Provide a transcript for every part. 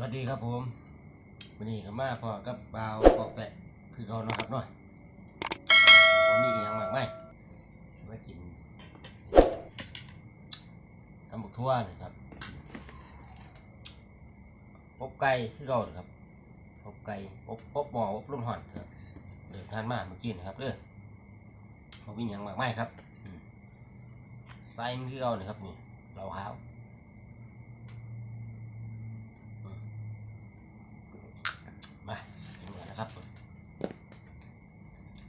วัสดีครับผมวันนี้ก็มาพอกับบ่าปอกแปะคือเขานะครับเนาะผมมีอย่างมากไหมสายสมากินทำบุกทั่วนี่ครับอบไก่คือเขาเนะครับอบไก่อบอบหม้ออบรุ่มห่อนครับเดินทานมาเมื่อกี้นะครับเด้อผมมีอย่างมากไหมครับอืมใส่มันคือเขานี่ครับนี่เราขาว มาถึงแล้วนะครับ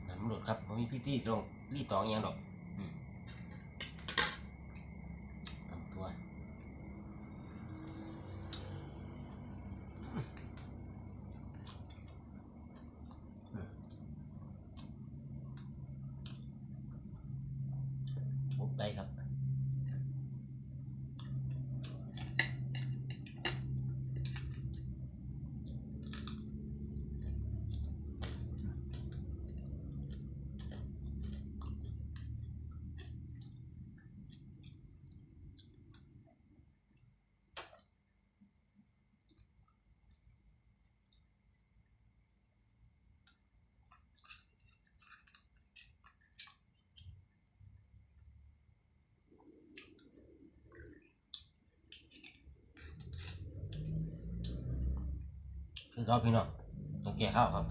น้ำหลุดครับมันมีพิธีตรงรีตองอหยังดอกอืมทำตัวอบุกได้ครับ คือเขาพี่น้องต้องแก่ข้าวครับ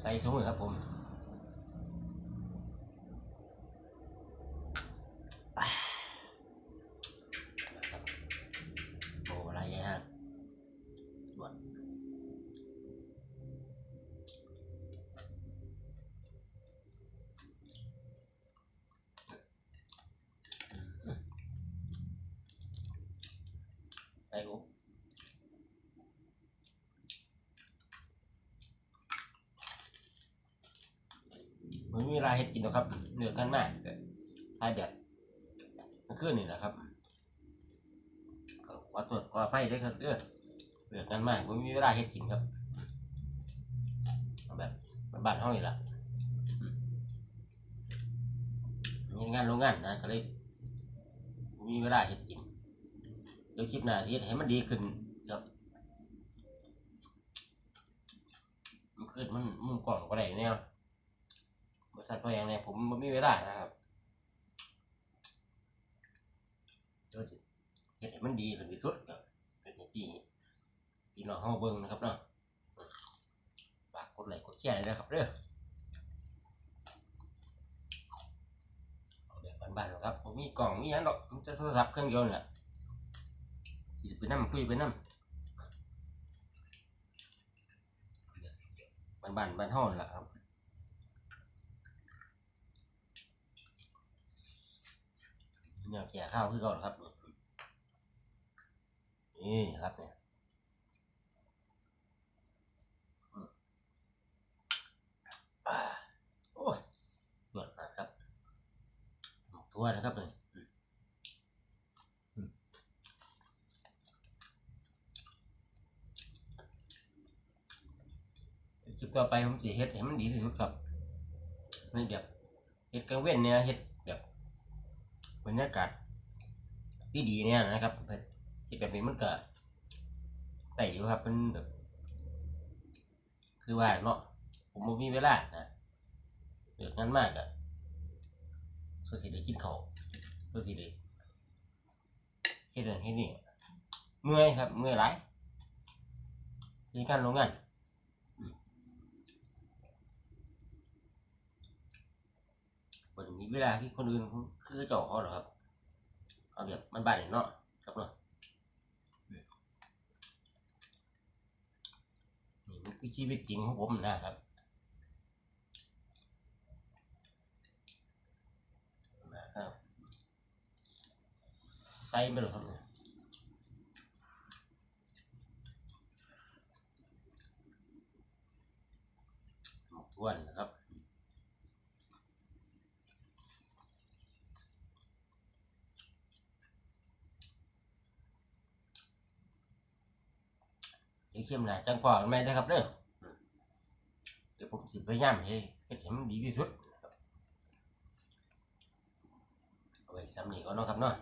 ใส่สมุนครับผมโอ้อะไรยัยฮะด่วน ใส่อุมันมีเวลาเห็ดกินหรอกครับเหนือกันมากลายแบบเมื่อคืนนี่แหละครับก็ขอตรวจขอไปด้วยครับเออเหนือกันมากมันมีเวลาเห็ดกินครับแบบบ้านห้องนี่แหละงานโรงงานนะก็เลยบ่มีเวลาเห็ดกิน เดี๋ยวคลิปหน้าที่ให้มันดีขึ้นครับมันขึ้นมันมุมกล่องก็ได้แนวบริษัทพออย่างเนี่ยผมไม่มีเวลานะครับเดี๋ยวเฮ็ดให้มันดีขึ้นที่สุดครับเป็นให้พี่พี่น้องเฮาเบิ่งนะครับเนาะฝากกดไลค์กดแชร์ด้วยนะครับเด้อเอาแบบบ้านๆหรอกครับผมมีกล่องมีหยังดอกมันจะโทรศัพท์เครื่องเดียวนี่แหละสิไปนั่งคุยไปนั่งบ้านบ้านบ้านห้องนั่นแหละครับเนี่ยแก่ข้าวคือก่อนครับนี่ครับเนี่ยอืมอ่าโอ้ยตรวจครับทั่วนะครับเลย จุดต่อไปผมจะเฮ็ดให้มันดีที่สุดครับนี่แบบเฮ็ดกลางเว้นเนี่ยเฮ็ดแบบบรรยากาศที่ดีเนี่ยนะครับเฮ็ดแบบนี้มันก็ได้อยู่ครับมันแบบคือว่าเนาะผมบ่มีเวลานะเดือดงานมากอะส่วนสิได้กินข้าวส่วนสิได้เฮ็ดนั่นเฮ็ดนี่เมื่อยครับเมื่อยหลายที่การโรงงาน บนมี เวลาที่คนอื่นคือเจ่อเขาหรอครับ เอาแบบมันบานเนาะครับเนาะนี่มันคือชีวิตจริงของผมนะครับนะครับใส่ไปเลยครับเนี่ยหมกท้วนนะครับ เดี๋ยวเข้มหนาจังกว่าไม่ได้ครับเด้อเดี๋ยวผมสิพยายามให้เฮ็ดให้มันดีที่สุดเอาไว้ซ้ำนี้ก่อนเนาะครับเนาะ